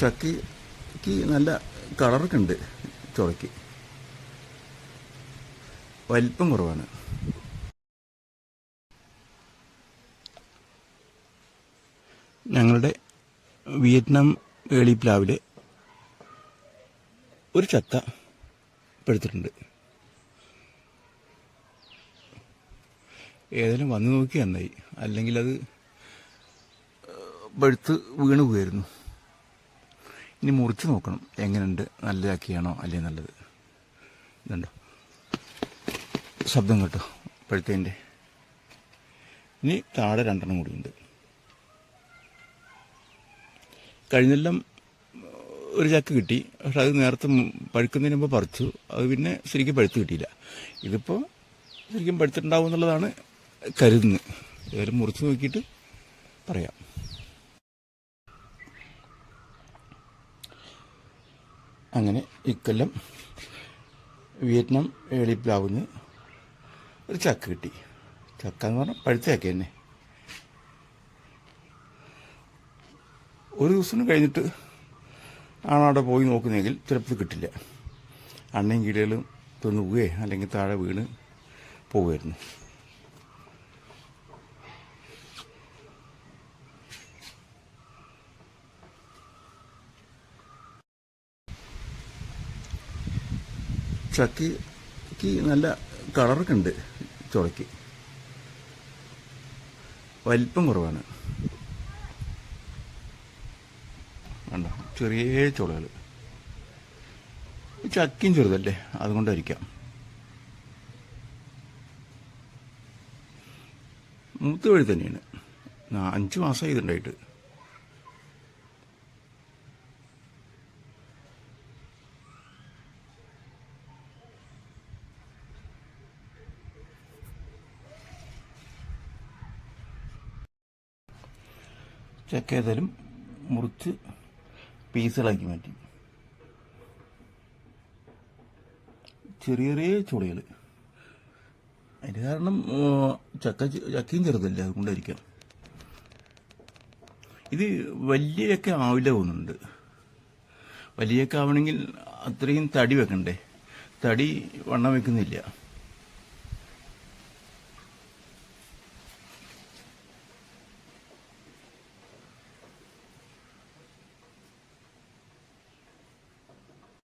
ചക്കയ്ക്ക് നല്ല കളറൊക്കെ ഉണ്ട് ചുളയ്ക്ക് വലിപ്പം കുറവാണ്. ഞങ്ങളുടെ വിയറ്റ്നാം ഏളിപ്ലാവിലെ ഒരു ചക്ക പെടുത്തിട്ടുണ്ട്. ഏതായാലും വന്നു നോക്കി നന്നായി. അല്ലെങ്കിൽ അത് പഴുത്ത് വീണ് പോയായിരുന്നു ഇനി മുറിച്ച് നോക്കണം. എങ്ങനെയുണ്ട് നല്ലതാക്കിയാണോ? അല്ലേ നല്ലത്? ഇതുണ്ടോ? ശബ്ദം കേട്ടോ. ഇപ്പോഴത്തേന്റെ ഇനി താഴെ രണ്ടെണ്ണം കൂടിയുണ്ട്. കഴിഞ്ഞെല്ലാം ഒരു ചക്ക് കിട്ടി. പക്ഷെ അത് നേരത്തെ പഴുക്കുന്നതിന് മുമ്പ് പറിച്ചു. അത് പിന്നെ ശരിക്കും പഴുത്ത് കിട്ടിയില്ല. ഇതിപ്പോൾ ശരിക്കും പഴുത്തിട്ടുണ്ടാവും എന്നുള്ളതാണ് കരുതുന്നത്. ഏതായാലും മുറിച്ച് നോക്കിയിട്ട് പറയാം. അങ്ങനെ ഇക്കൊല്ലം വിയറ്റ്നാം ഏളിപ്ലാവുന്ന് ഒരു ചക്ക കിട്ടി. ചക്ക എന്ന് പറഞ്ഞാൽ പഴുത്ത ചക്ക തന്നെ. ഒരു ദിവസം കഴിഞ്ഞിട്ട് ആണ് അവിടെ പോയി നോക്കുന്നതെങ്കിൽ ചിലപ്പോൾ കിട്ടില്ല. അണ്ണയും കീടുകളും തിന്നുകയോ അല്ലെങ്കിൽ താഴെ വീണ് പോവുമായിരുന്നു. ചക്കയ്ക്ക് നല്ല കളറൊക്കെ ഉണ്ട് ചുളയ്ക്ക്. വലിപ്പം കുറവാണ്. കണ്ടോ? ചെറിയ ചുളകൾ ചക്കിയും ചെറുതല്ലേ? അതുകൊണ്ടായിരിക്കാം. മൂത്ത വഴി തന്നെയാണ്. അഞ്ച് മാസമായി ഇതുണ്ടായിട്ട്. ചക്ക ഏതായാലും മുറിച്ച് പീസുകളാക്കി മാറ്റി. ചെറിയ ചെറിയ ചുളികൾ അതിന് കാരണം ചക്ക ചക്കയും ചെറുതല്ലേ അതുകൊണ്ടായിരിക്കാം. ഇത് വലിയ ചക്ക ആവില്ല തോന്നുന്നുണ്ട്. ചക്ക ആവണമെങ്കിൽ അത്രയും തടി വെക്കണ്ടേ? തടി വണ്ണം വെക്കുന്നില്ല.